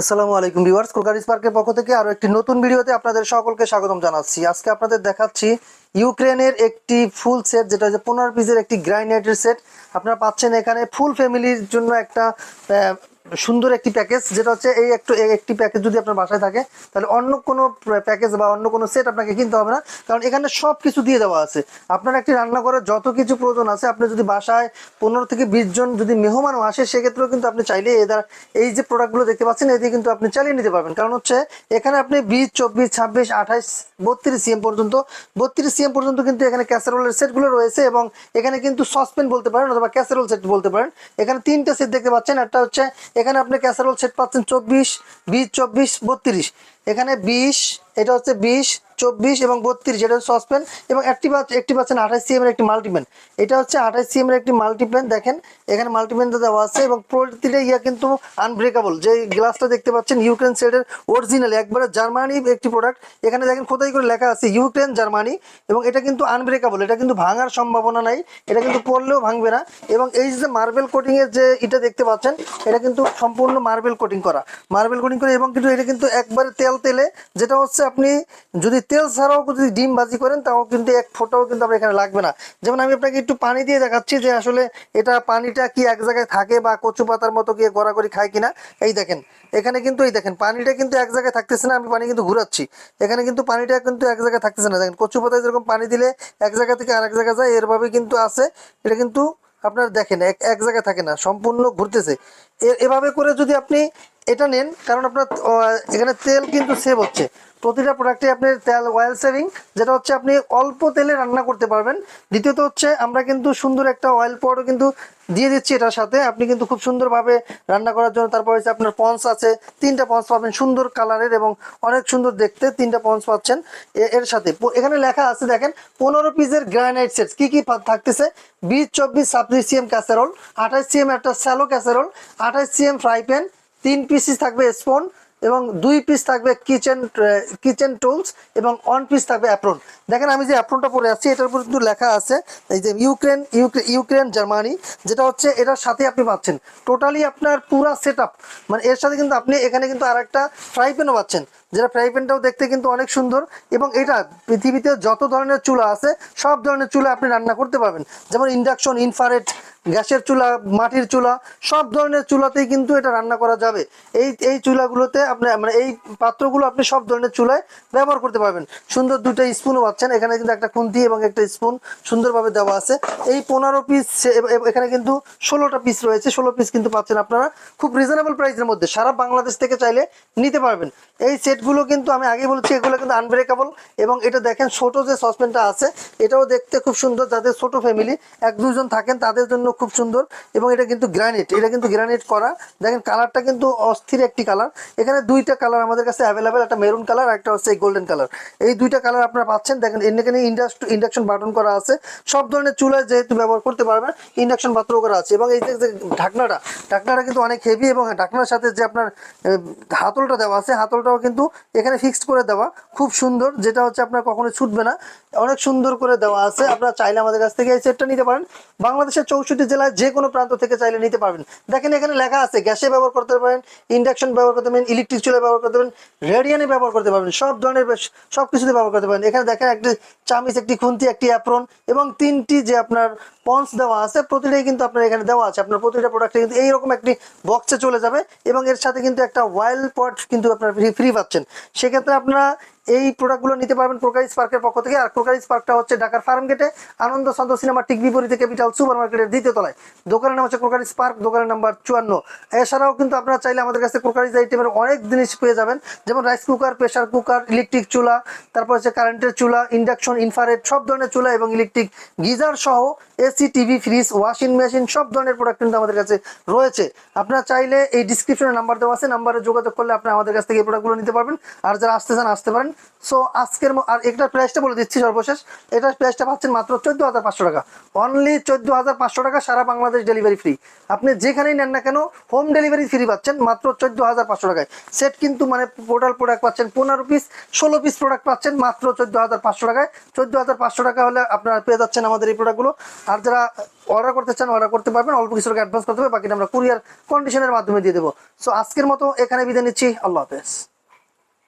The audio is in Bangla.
আসসালামু আলাইকুম ভিউয়ার্স, কলকাতা স্পার্কের পক্ষ থেকে আরও একটি নতুন ভিডিওতে আপনাদের সকলকে স্বাগতম জানাচ্ছি। আজকে আপনাদের দেখাচ্ছি ইউক্রেনের একটি ফুল সেট, যেটা হচ্ছে পনেরো পিসের একটি গ্রাইনেটের সেট। আপনারা পাচ্ছেন এখানে ফুল ফ্যামিলির জন্য একটা সুন্দর একটি প্যাকেজ, যেটা হচ্ছে এই একটু একটি প্যাকেজ যদি আপনার বাসায় থাকে, তাহলে অন্য কোনো প্যাকেজ বা অন্য কোনো সেট আপনাকে কিনতে হবে না। কারণ এখানে সব কিছু দিয়ে দেওয়া আছে। আপনার একটি রান্না রান্নাঘরে যত কিছু প্রয়োজন আছে, আপনি যদি বাসায় পনেরো থেকে বিশ জন যদি মেহমানও আসে, সেক্ষেত্রেও কিন্তু আপনি চাইলে এদের এই যে প্রোডাক্টগুলো দেখতে পাচ্ছেন, এটি কিন্তু আপনি চালিয়ে নিতে পারবেন। কারণ হচ্ছে, এখানে আপনি বিশ, চব্বিশ, ছাব্বিশ, আঠাইশ, বত্রিশ সিএম পর্যন্ত বত্রিশ সিএম পর্যন্ত কিন্তু এখানে ক্যাসারোলের সেটগুলো রয়েছে এবং এখানে কিন্তু সসপেন বলতে পারেন অথবা ক্যাসারোল সেট বলতে পারেন। এখানে তিনটে সেট দেখতে পাচ্ছেন। একটা হচ্ছে এখানে আপনি ক্যাসারোল সেট পাচ্ছেন চব্বিশ বিশ চব্বিশ বত্রিশ। এখানে বিশ এটা হচ্ছে বিশ, চব্বিশ এবং বত্রিশ এটা হচ্ছে সসপেন এবং একটি একটি পাচ্ছেন আঠাশ সিএম এর একটি মাল্টিপ্যান এটা হচ্ছে আঠাশ সিএম এর একটি মাল্টিপ্যান দেখেন, এখানে মাল্টিপ্যান দেওয়া আছে এবং প্রতিটা ইয়া কিন্তু আনব্রেকেবল যে গ্লাসটা দেখতে পাচ্ছেন ইউক্রেন সেটের অরিজিনাল একবারে জার্মানি একটি প্রোডাক্ট এখানে দেখেন, কোথায় করে লেখা আছে ইউক্রেন জার্মানি এবং এটা কিন্তু আনব্রেকেবল এটা কিন্তু ভাঙার সম্ভাবনা নাই, এটা কিন্তু পড়লেও ভাঙবে না এবং এই যে মার্বেল কোটিং এর যে এটা দেখতে পাচ্ছেন, এটা কিন্তু সম্পূর্ণ মার্বেল কোটিং করা। মার্বেল কোটিং করে এবং কিন্তু এটা কিন্তু একবারে তেল তেলে, যেটা হচ্ছে আপনি যদি তেল ছাড়াও যদি ডিম ভাজি করেন, তাও কিন্তু এক ফোঁটাও কিন্তু আপনার এখানে লাগবে না। যেমন আমি আপনাকে একটু পানি দিয়ে দেখাচ্ছি যে আসলে এটা পানিটা কি এক জায়গায় থাকে বা কচু পাতার মতো গিয়ে গড়াগড়ি খায় কিনা। এই দেখেন, এখানে কিন্তু এই দেখেন, পানিটা কিন্তু এক জায়গায় থাকতেছে না, আমি পানি কিন্তু ঘুরাচ্ছি। এখানে কিন্তু পানিটা কিন্তু এক জায়গায় থাকতেছে না। দেখেন, কচু পাতায় যেরকম পানি দিলে এক জায়গা থেকে আরেক জায়গায় যায়, এরভাবে কিন্তু আছে। এটা কিন্তু আপনার দেখেন, এক এক জায়গায় থাকে না, সম্পূর্ণ ঘুরতেছে। এভাবে করে যদি আপনি এটা নেন, কারণ আপনার এখানে তেল কিন্তু সেভ হচ্ছে। প্রতিটা প্রোডাক্টে আপনি তেল অয়েল সেভিং যেটা হচ্ছে আপনি অল্প তেলে রান্না করতে পারবেন। দ্বিতীয়ত হচ্ছে, আমরা কিন্তু সুন্দর একটা অয়েল পাউডার কিন্তু দিয়ে দিচ্ছি এটার সাথে। আপনি কিন্তু খুব সুন্দরভাবে রান্না করার জন্য তারপর হচ্ছে আপনার পন্স আছে, তিনটা পন্স পাবেন সুন্দর কালারের এবং অনেক সুন্দর দেখতে তিনটা পন্স পাচ্ছেন এর সাথে। এখানে লেখা আছে, দেখেন, পনেরো পিসের গ্রানাইট সেট কি কি থাকতেছে? বিশ, চব্বিশ, ছাব্বিশ সিএম ক্যাসেরোল আঠাশ সিএম একটা স্যালো ক্যাসেরোল আঠাশ সিএম ফ্রাই প্যান তিন পিসিস থাকবে স্পন এবং দুই পিস থাকবে কিচেন কিচেন টুলস এবং অন পিস থাকবে অ্যাপ্রন দেখেন আমি যে অ্যাপ্রনটা পরে আছি, এটার উপর কিন্তু লেখা আছে, এই যে ইউক্রেন ইউক্রে- ইউক্রেন জার্মানি যেটা হচ্ছে এটার সাথে আপনি পাচ্ছেন। টোটালি আপনার পুরা সেট মানে এর সাথে কিন্তু আপনি এখানে কিন্তু আর একটা ফ্রাই প্যানও পাচ্ছেন, যেটা ফ্রাই প্যানটাও দেখতে কিন্তু অনেক সুন্দর এবং এটা পৃথিবীতে যত ধরনের চুলা আছে, সব ধরনের চুলা আপনি রান্না করতে পারবেন। যেমন ইন্ডাকশন ইনফারেট গ্যাসের চুলা, মাটির চুলা, সব ধরনের চুলাতেই কিন্তু এটা রান্না করা যাবে। এই এই চুলাগুলোতে আপনি মানে এই পাত্রগুলো আপনি সব ধরনের চুলায় ব্যবহার করতে পারবেন। সুন্দর দুটো স্পুনও পাচ্ছেন, এখানে কিন্তু একটা খুন্তি এবং একটা স্পুন সুন্দরভাবে দেওয়া আছে। এই পনেরো পিস এখানে কিন্তু ষোলোটা পিস রয়েছে। ষোলো পিস কিন্তু পাচ্ছেন আপনারা খুব রিজনেবল প্রাইসের মধ্যে। সারা বাংলাদেশ থেকে চাইলে নিতে পারবেন। এই সেটগুলো কিন্তু আমি আগে বলছি, এগুলো কিন্তু আনব্রেকেবল এবং এটা দেখেন ছোট যে সসপ্যানটা আছে, এটাও দেখতে খুব সুন্দর। যাদের ছোট ফ্যামিলি এক দুজন থাকেন, তাদের জন্য খুব সুন্দর এবং এটা কিন্তু গ্রানাইট এটা কিন্তু গ্রানাইট করা। দেখেন কালারটা কিন্তু অস্থির একটি কালার এখানে দুইটা কালার আমাদের কাছে অ্যাভেলেবেল একটা মেরুন কালার একটা হচ্ছে গোল্ডেন কালার এই দুইটা কালার আপনারা পাচ্ছেন। দেখেন এখানে ইন্ডাকশন বাটন করা আছে। সব ধরনের চুলায় যেহেতু ব্যবহার করতে পারবেন ইন্ডাকশন পাত্র করা আছে। এবং এই যে যে ঢাকনাটা ঢাকনাটা কিন্তু অনেক হেভি এবং ঢাকনার সাথে যে আপনার হাতলটা দেওয়া আছে, হাতলটাও কিন্তু এখানে ফিক্সড করে দেওয়া। খুব সুন্দর, যেটা হচ্ছে আপনার কখনো ছুটবে না। অনেক সুন্দর করে দেওয়া আছে। আপনারা চাইলে আমাদের কাছ থেকে এই সেটটা নিতে পারেন। বাংলাদেশের চৌষট্টি জেলায় যে কোনো প্রান্ত থেকে চাইলে নিতে পারবেন। দেখেন এখানে লেখা আছে, গ্যাসে ব্যবহার করতে পারেন, ইন্ডাকশন ব্যবহার করতে পারেন, ইলেকট্রিক চুলা ব্যবহার করতে পারেন, রেডিয়ানে ব্যবহার করতে পারবেন, সব ধরনের সব কিছুতে ব্যবহার করতে পারেন। এখানে দেখেন একটি চামিচ, একটি খুন্তি, একটি অ্যাপ্রন এবং তিনটি যে আপনার পন্স দেওয়া আছে, প্রতিটাই কিন্তু আপনার এখানে দেওয়া আছে। আপনার প্রতিটা প্রোডাক্টে কিন্তু এইরকম একটি বক্সে চলে যাবে এবং এর সাথে কিন্তু একটা ওয়াইল্ড পট কিন্তু আপনার ফ্রি পাচ্ছেন। সেক্ষেত্রে আপনারা এই প্রোডাক্টগুলো নিতে পারবেন ক্রোকারিস পার্কের পক্ষ থেকে। আর ক্রোকারিস পার্কটা হচ্ছে ঢাকার ফার্ম গেটে। আনন্দ সন্ত সিনেমা ঠিক বিপরীতে ক্যাপিটাল সুপার মার্কেটের দ্বিতীয় তলায়। দোকানের নাম হচ্ছে ক্রোকারিস পার্ক দোকানের নাম্বার চুয়ান্ন। এছাড়াও কিন্তু আপনারা চাইলে আমাদের কাছে ক্রোকারিস আইটেমের অনেক জিনিস পেয়ে যাবেন। যেমন rice cooker pressure cooker electric চুলা তারপর হচ্ছে কারেন্টের চুলা ইন্ডাকশন ইনফারেট সব ধরনের চুলা এবং ইলেকট্রিক গিজার সহ AC TV fridge washing machine সব ধরনের প্রোডাক্ট কিন্তু আমাদের কাছে রয়েছে। আপনারা চাইলে এই ডিসক্রিপশনে নাম্বার দেওয়া আছে। নাম্বারে যোগাযোগ করলে আপনি আমাদের কাছ থেকে এই প্রোডাক্টগুলো নিতে পারবেন। আর যারা আসতে চান, আসতে পারেন। সো আজকের আর এটার প্রাইসটা বলে দিচ্ছি সর্বশেষ। এটার প্রাইসটা পাচ্ছেন মাত্র চোদ্দ হাজার পাঁচশো টাকা। অনলি চোদ্দ হাজার পাঁচশো টাকা সারা বাংলাদেশ ডেলিভারি ফ্রি আপনি যেখানেই নেন না কেন হোম ডেলিভারি ফ্রি পাচ্ছেন মাত্র চোদ্দ হাজার পাঁচশো টাকায়। সেট কিন্তু মানে টোটাল প্রোডাক্ট পাচ্ছেন পনেরো পিস ষোলো পিস প্রোডাক্ট পাচ্ছেন মাত্র চোদ্দ হাজার পাঁচশো টাকায়। চোদ্দ হাজার পাঁচশো টাকা হলে আপনারা পেয়ে যাচ্ছেন আমাদের এই প্রোডাক্টগুলো আর যারা অর্ডার করতে চান অর্ডার করতে পারবেন। অল্প কিছু অ্যাডভান্স করতে হবে, বাকিটা আমরা কুরিয়ার কন্ডিশনের মাধ্যমে দিয়ে দেবো। সো আজকের মতো এখানে বিদায় নিচ্ছি। আল্লাহ হাফেজ।